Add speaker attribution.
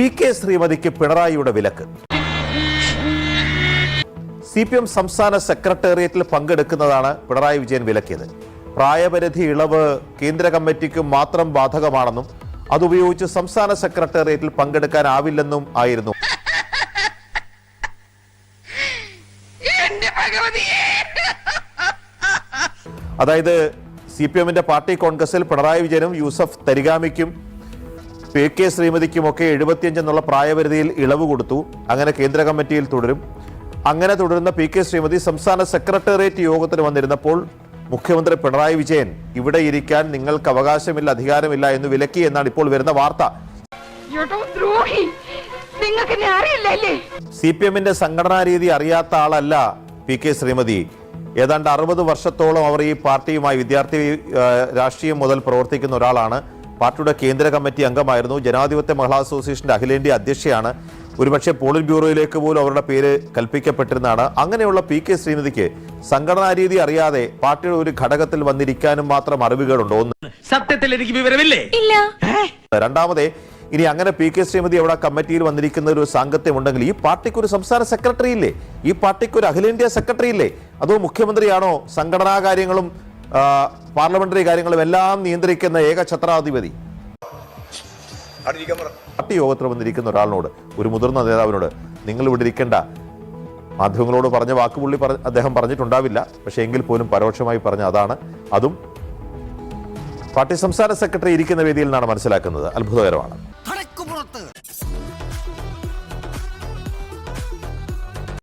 Speaker 1: P K ശ്രീമതിക്ക് പിണറായിയുടെ വിലക്ക്. C P M സംസ്ഥാന സെക്രട്ടേറിയറ്റിൽ പങ്കെടുക്കുന്നതാണ് പിണറായി വിജയൻ വിലക്കിയത്. പ്രായപരിധി ഇളവ് കേന്ദ്ര കമ്മിറ്റിക്ക് മാത്രം ബാധകമാണെന്നും അതുപയോഗിച്ച് സംസ്ഥാന സെക്രട്ടേറിയറ്റിൽ പങ്കെടുക്കാനാവില്ലെന്നും ആയിരുന്നു. അതായത് സി പി എമ്മിന്റെ പാർട്ടി കോൺഗ്രസിൽ പിണറായി വിജയനും യൂസഫ് തരിഗാമിക്കും പി കെ ശ്രീമതിക്കുമൊക്കെ എഴുപത്തിയഞ്ച് എന്നുള്ള പ്രായപരിധിയിൽ ഇളവ് കൊടുത്തു. അങ്ങനെ കേന്ദ്ര കമ്മിറ്റിയിൽ തുടരും. അങ്ങനെ തുടരുന്ന പി കെ ശ്രീമതി സംസ്ഥാന സെക്രട്ടേറിയറ്റ് യോഗത്തിന് വന്നിരുന്നപ്പോൾ മുഖ്യമന്ത്രി പിണറായി വിജയൻ ഇവിടെ ഇരിക്കാൻ നിങ്ങൾക്ക് അവകാശമില്ല അധികാരമില്ല എന്ന് വിലക്കി എന്നാണ് ഇപ്പോൾ വരുന്ന വാർത്ത. സി പി എമ്മിന്റെ സംഘടനാ രീതി അറിയാത്ത ആളല്ല പി കെ ശ്രീമതി. ഏതാണ്ട് അറുപത് വർഷത്തോളം അവർ ഈ പാർട്ടിയുമായി വിദ്യാർത്ഥി രാഷ്ട്രീയം മുതൽ പ്രവർത്തിക്കുന്ന ഒരാളാണ്. പാർട്ടിയുടെ കേന്ദ്ര കമ്മിറ്റി അംഗമായിരുന്നു. ജനാധിപത്യ മഹിളാ അസോസിയേഷന്റെ അഖിലേന്ത്യാ അധ്യക്ഷയാണ്. ഒരുപക്ഷെ പോളിറ്റ് ബ്യൂറോയിലേക്ക് പോലും അവരുടെ പേര് കൽപ്പിക്കപ്പെട്ടിരുന്നതാണ്. അങ്ങനെയുള്ള പി കെ ശ്രീമതിക്ക് സംഘടനാ രീതി അറിയാതെ പാർട്ടിയുടെ ഒരു ഘടകത്തിൽ വന്നിരിക്കാനും മാത്രം അറിവുകളുണ്ടോ. ഒന്ന്
Speaker 2: സത്യത്തിൽ എനിക്ക് വിവരമില്ലേ?
Speaker 1: രണ്ടാമതേ ഇനി അങ്ങനെ പി കെ ശ്രീമതി അവിടെ കമ്മിറ്റിയിൽ വന്നിരിക്കുന്ന ഒരു സാങ്കത്യം ഉണ്ടെങ്കിൽ ഈ പാർട്ടിക്ക് ഒരു സംസ്ഥാന സെക്രട്ടറി ഇല്ലേ ഈ പാർട്ടിക്ക് ഒരു അഖിലേന്ത്യാ സെക്രട്ടറി ഇല്ലേ അതോ മുഖ്യമന്ത്രിയാണോ സംഘടനാ കാര്യങ്ങളും പാർലമെന്ററി കാര്യങ്ങളും എല്ലാം നിയന്ത്രിക്കുന്ന ഏക ഛത്രാധിപതി. പാർട്ടി യോഗത്തിൽ വന്നിരിക്കുന്ന ഒരാളിനോട് ഒരു മുതിർന്ന നേതാവിനോട് നിങ്ങൾ ഇവിടെ ഇരിക്കേണ്ട. മാധ്യമങ്ങളോട് പറഞ്ഞ വാക്കുപുള്ളി പറ അദ്ദേഹം പറഞ്ഞിട്ടുണ്ടാവില്ല. പക്ഷേ എങ്കിൽ പോലും പരോക്ഷമായി പറഞ്ഞ അതാണ്. അതും പാർട്ടി സംസ്ഥാന സെക്രട്ടറി ഇരിക്കുന്ന വേദിയിൽ നിന്നാണ് മനസ്സിലാക്കുന്നത്. അത്ഭുതകരമാണ്.